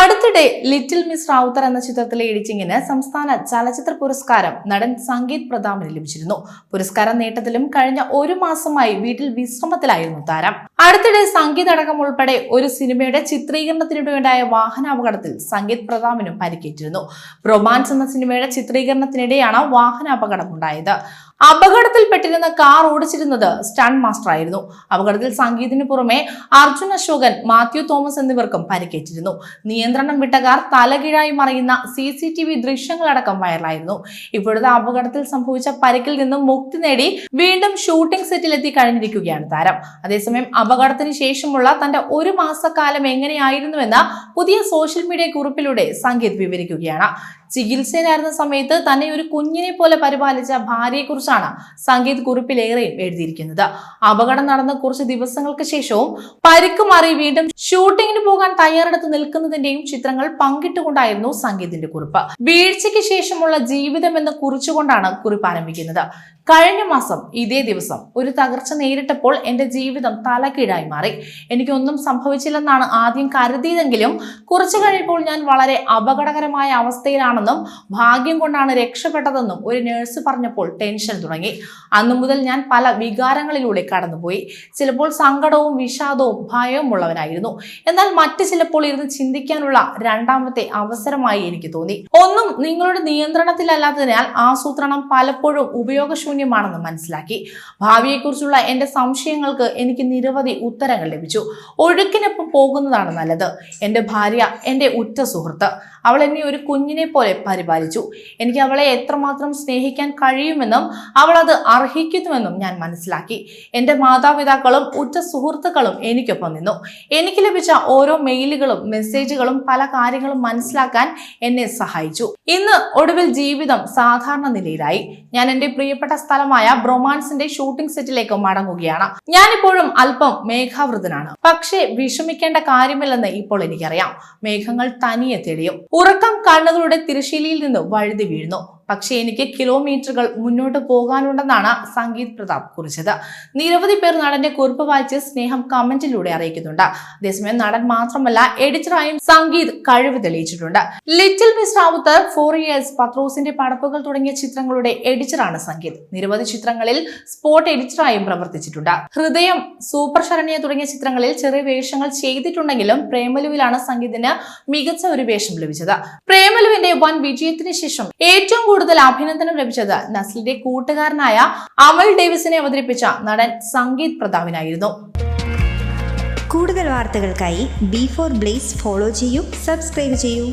അടുത്തിടെ little miss Rawther എന്ന ചിത്രത്തിലെ എഡിറ്റിംഗിന് സംസ്ഥാന ചലച്ചിത്ര പുരസ്കാരം നടൻ സംഗീത് പ്രതാപിന് ലഭിച്ചിരുന്നു. പുരസ്കാരം നേട്ടത്തിലും കഴിഞ്ഞ ഒരു മാസമായി വീട്ടിൽ വിശ്രമത്തിലായിരുന്നു താരം. അടുത്തിടെ സംഗീത് അടക്കം ഉൾപ്പെടെ ഒരു സിനിമയുടെ ചിത്രീകരണത്തിനിടെയുണ്ടായ വാഹനാപകടത്തിൽ സംഗീത് പ്രതാപിനും പരിക്കേറ്റിരുന്നു. റൊമാൻസ് എന്ന സിനിമയുടെ ചിത്രീകരണത്തിനിടെയാണ് വാഹനാപകടം ഉണ്ടായത് അപകടത്തിൽപ്പെട്ടിരുന്ന കാർ ഓടിച്ചിരുന്നത് സ്റ്റാൻഡ് മാസ്റ്റർ ആയിരുന്നു. അപകടത്തിൽ സംഗീതിന് പുറമെ അർജുൻ അശോകൻ മാത്യു തോമസ് എന്നിവർക്കും പരിക്കേറ്റിരുന്നു. നിയന്ത്രണം വിട്ട കാർ തലകീഴായി മറിയുന്ന സി സി ടി വി ദൃശ്യങ്ങളടക്കം വൈറലായിരുന്നു. ഇപ്പോഴത്തെ അപകടത്തിൽ സംഭവിച്ച പരിക്കിൽ നിന്നും മുക്തി നേടി വീണ്ടും ഷൂട്ടിംഗ് സെറ്റിലെത്തി കഴിഞ്ഞിരിക്കുകയാണ് താരം. അതേസമയം അപകടത്തിന് ശേഷമുള്ള തന്റെ ഒരു മാസക്കാലം എങ്ങനെയായിരുന്നുവെന്ന് പുതിയ സോഷ്യൽ മീഡിയ കുറിപ്പിലൂടെ സംഗീത് വിവരിക്കുകയാണ്. ചികിത്സയിലായിരുന്ന സമയത്ത് തന്നെ ഒരു കുഞ്ഞിനെ പോലെ പരിപാലിച്ച ഭാര്യയെക്കുറിച്ചാണ് സംഗീത് കുറിപ്പിലേറെയും എഴുതിയിരിക്കുന്നത്. അപകടം നടന്ന കുറച്ച് ദിവസങ്ങൾക്ക് ശേഷവും പരിക്ക് മാറി വീണ്ടും ഷൂട്ടിങ്ങിന് പോകാൻ തയ്യാറെടുത്ത് നിൽക്കുന്നതിന്റെയും ചിത്രങ്ങൾ പങ്കിട്ടുകൊണ്ടായിരുന്നു സംഗീതിന്റെ കുറിപ്പ്. വീഴ്ചയ്ക്ക് ശേഷമുള്ള ജീവിതം എന്ന് കുറിച്ചുകൊണ്ടാണ് കുറിപ്പ് ആരംഭിക്കുന്നത്. കഴിഞ്ഞ മാസം ഇതേ ദിവസം ഒരു തകർച്ച നേരിട്ടപ്പോൾ എന്റെ ജീവിതം തലകീഴായി മാറി. എനിക്കൊന്നും സംഭവിച്ചില്ലെന്നാണ് ആദ്യം കരുതിയതെങ്കിലും കുറച്ചു കഴിയുമ്പോൾ ഞാൻ വളരെ അപകടകരമായ അവസ്ഥയിലാണെന്നും ഭാഗ്യം കൊണ്ടാണ് രക്ഷപ്പെട്ടതെന്നും ഒരു നേഴ്സ് പറഞ്ഞപ്പോൾ ടെൻഷൻ തുടങ്ങി. അന്നു മുതൽ ഞാൻ പല വികാരങ്ങളിലൂടെ കടന്നുപോയി. ചിലപ്പോൾ സങ്കടവും വിഷാദവും ഭയവും ഉള്ളവനായിരുന്നു. എന്നാൽ മറ്റു ചിലപ്പോൾ ഇരുന്ന് ചിന്തിക്കാനുള്ള രണ്ടാമത്തെ അവസരമായി എനിക്ക് തോന്നി. ഒന്നും നിങ്ങളുടെ നിയന്ത്രണത്തിലല്ലാത്തതിനാൽ ആസൂത്രണം പലപ്പോഴും ഉപയോഗശൂന്യമാണെന്ന് മനസ്സിലാക്കി. ഭാവിയെക്കുറിച്ചുള്ള എന്റെ സംശയങ്ങൾക്ക് എനിക്ക് നിരവധി ഉത്തരങ്ങൾ ലഭിച്ചു. ഒഴുക്കിനൊപ്പം പോകുന്നതാണ് നല്ലത്. എന്റെ ഭാര്യ എന്റെ ഉറ്റ സുഹൃത്ത്. അവൾ എന്നെ ഒരു കുഞ്ഞിനെ പോലെ പരിപാലിച്ചു. എനിക്ക് അവളെ എത്രമാത്രം സ്നേഹിക്കാൻ കഴിയുമെന്നും അവൾ അത് അർഹിക്കുന്നുവെന്നും ഞാൻ മനസ്സിലാക്കി. എന്റെ മാതാപിതാക്കളും ഉറ്റ സുഹൃത്തുക്കളും എനിക്കൊപ്പം നിന്നു. എനിക്ക് ലഭിച്ച ഓരോ മെയിലുകളും മെസ്സേജുകളും പല കാര്യങ്ങളും മനസ്സിലാക്കാൻ എന്നെ സഹായിച്ചു. ഇന്ന് ഒടുവിൽ ജീവിതം സാധാരണ നിലയിലായി. ഞാൻ എന്റെ പ്രിയപ്പെട്ട സ്ഥലമായ ബ്രൊമാൻസിന്റെ ഷൂട്ടിംഗ് സെറ്റിലേക്ക് മടങ്ങുകയാണ്. ഞാനിപ്പോഴും അല്പം മേഘാവൃതനാണ്. പക്ഷേ വിഷമിക്കേണ്ട കാര്യമില്ലെന്ന് ഇപ്പോൾ എനിക്കറിയാം. മേഘങ്ങൾ തനിയെ തെളിയും. ഉറക്കം കണ്ണുകളുടെ തിരശീലയിൽ നിന്നും വഴുതി വീഴുന്നു. പക്ഷേ എനിക്ക് കിലോമീറ്ററുകൾ മുന്നോട്ട് പോകാനുണ്ടെന്നാണ് സംഗീത് പ്രതാപ് കുറിച്ചത്. നിരവധി പേർ നടന്റെ കുറിപ്പ് വായിച്ച് സ്നേഹം കമന്റിലൂടെ അറിയിക്കുന്നുണ്ട്. അതേസമയം നടൻ മാത്രമല്ല എഡിറ്ററായും സംഗീത് കഴിവ് തെളിയിച്ചിട്ടുണ്ട്. Little miss Rawther four years പത്രോസിന്റെ പടപ്പുകൾ തുടങ്ങിയ ചിത്രങ്ങളുടെ എഡിറ്ററാണ് സംഗീത്. നിരവധി ചിത്രങ്ങളിൽ സ്പോട്ട് എഡിറ്ററായും പ്രവർത്തിച്ചിട്ടുണ്ട്. ഹൃദയം സൂപ്പർ ശരണ്യ തുടങ്ങിയ ചിത്രങ്ങളിൽ ചെറിയ വേഷങ്ങൾ ചെയ്തിട്ടുണ്ടെങ്കിലും പ്രേമലുവിലാണ് സംഗീതിന് മികച്ച ഒരു വേഷം ലഭിച്ചത്. പ്രേമലുവിന്റെ വൻ വിജയത്തിന് ശേഷം ഏറ്റവും കൂടുതൽ അഭിനന്ദനം ലഭിച്ചത് നസ്ലിന്റെ കൂട്ടുകാരനായ അമൽ ഡേവിസിനെ അവതരിപ്പിച്ച നടൻ സംഗീത് പ്രതാപിനായിരുന്നു. കൂടുതൽ വാർത്തകൾക്കായി ബി ഫോർ ബ്ലേസ് ഫോളോ ചെയ്യൂ സബ്സ്ക്രൈബ് ചെയ്യൂ.